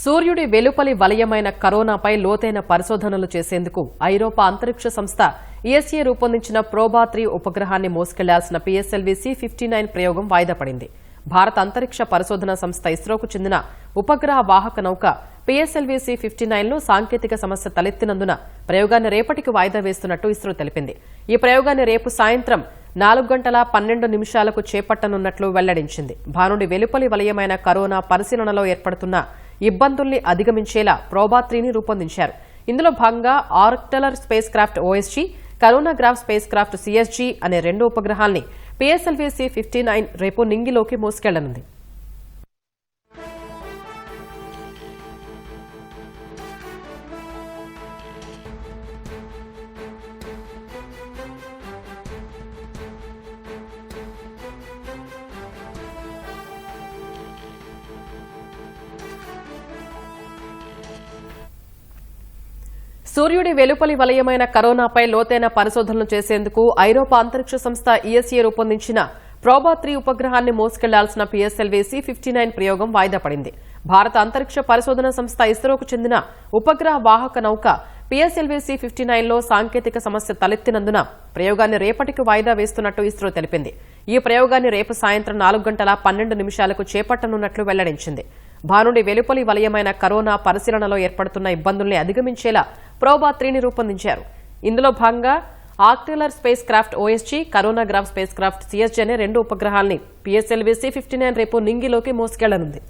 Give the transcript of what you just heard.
సూర్యుడి వెలుపలి వలయమైన కరోనాపై లోతైన పరిశోధనలు చేసేందుకు ఐరోపా అంతరిక్ష సంస్థ ఈఎస్ఏ రూపొందించిన ప్రోబా త్రీ ఉపగ్రహాన్ని మోసుకెళ్ళాల్సిన పీఎస్ఎల్వీ సి ఫిఫ్టీ నైన్ ప్రయోగం వాయిదా పడింది. భారత అంతరిక్ష పరిశోధన సంస్థ ఇస్రోకు చెందిన ఉపగ్రహ వాహక నౌక పీఎస్ఎల్వీ సి ఫిఫ్టీ నైన్లో సాంకేతిక సమస్య తలెత్తినందున ప్రయోగాన్ని రేపటికి వాయిదా వేస్తున్నట్టు ఇస్రో తెలిపింది. ఈ ప్రయోగాన్ని రేపు సాయంత్రం నాలుగు గంటల పన్నెండు నిమిషాలకు చేపట్టనున్నట్లు వెల్లడించింది. భానుడి వెలుపలి వలయమైన కరోనా పరిశీలనలో ఏర్పడుతున్న ఇబ్బందుల్ని అధిగమించేలా ప్రోబాత్రీని రూపొందించారు. ఇందులో భాగంగా occulter spacecraft OSG coronagraph spacecraft CSG అనే రెండు ఉపగ్రహాల్ని పిఎస్ఎల్వి ఫిఫ్టీ నైన్ రేపు నింగిలోకి మోసుకెళ్ళనుంది. సూర్యుడి వెలుపలి వలయమైన కరోనాపై లోతైన పరిశోధనలు చేసేందుకు ఐరోపా అంతరిక్ష సంస్థ ఈఎస్ఏ రూపొందించిన ప్రోబా త్రీ ఉపగ్రహాన్ని మోసుకెళ్ళాల్సిన పిఎస్ఎల్వి సి ఫిఫ్టీ నైన్ ప్రయోగం వాయిదా పడింది. భారత అంతరిక్ష పరిశోధన సంస్థ ఇస్రోకు చెందిన ఉపగ్రహ వాహక నౌక పీఎస్ఎల్వీసీ ఫిఫ్టీ నైన్లో సాంకేతిక సమస్య తలెత్తినందున ప్రయోగాన్ని రేపటికి వాయిదా వేస్తున్నట్టు ఇస్రో తెలిపింది. ఈ ప్రయోగాన్ని రేపు సాయంత్రం నాలుగు గంటల పన్నెండు నిమిషాలకు చేపట్టనున్నట్లు వెల్లడించింది. భానుడి వెలుపలి వలయమైన కరోనా పరిశీలనలో ఏర్పడుతున్న ఇబ్బందుల్ని అధిగమించేలా ప్రోబా త్రీని రూపొందించారు. ఇందులో భాగంగా occulter spacecraft OSG coronagraph spacecraft CSG అనే రెండు ఉపగ్రహాల్ని పిఎస్ఎల్వి సి ఫిఫ్టీ నైన్ రేపు నింగిలోకి మోసుకెళ్ళనుంది.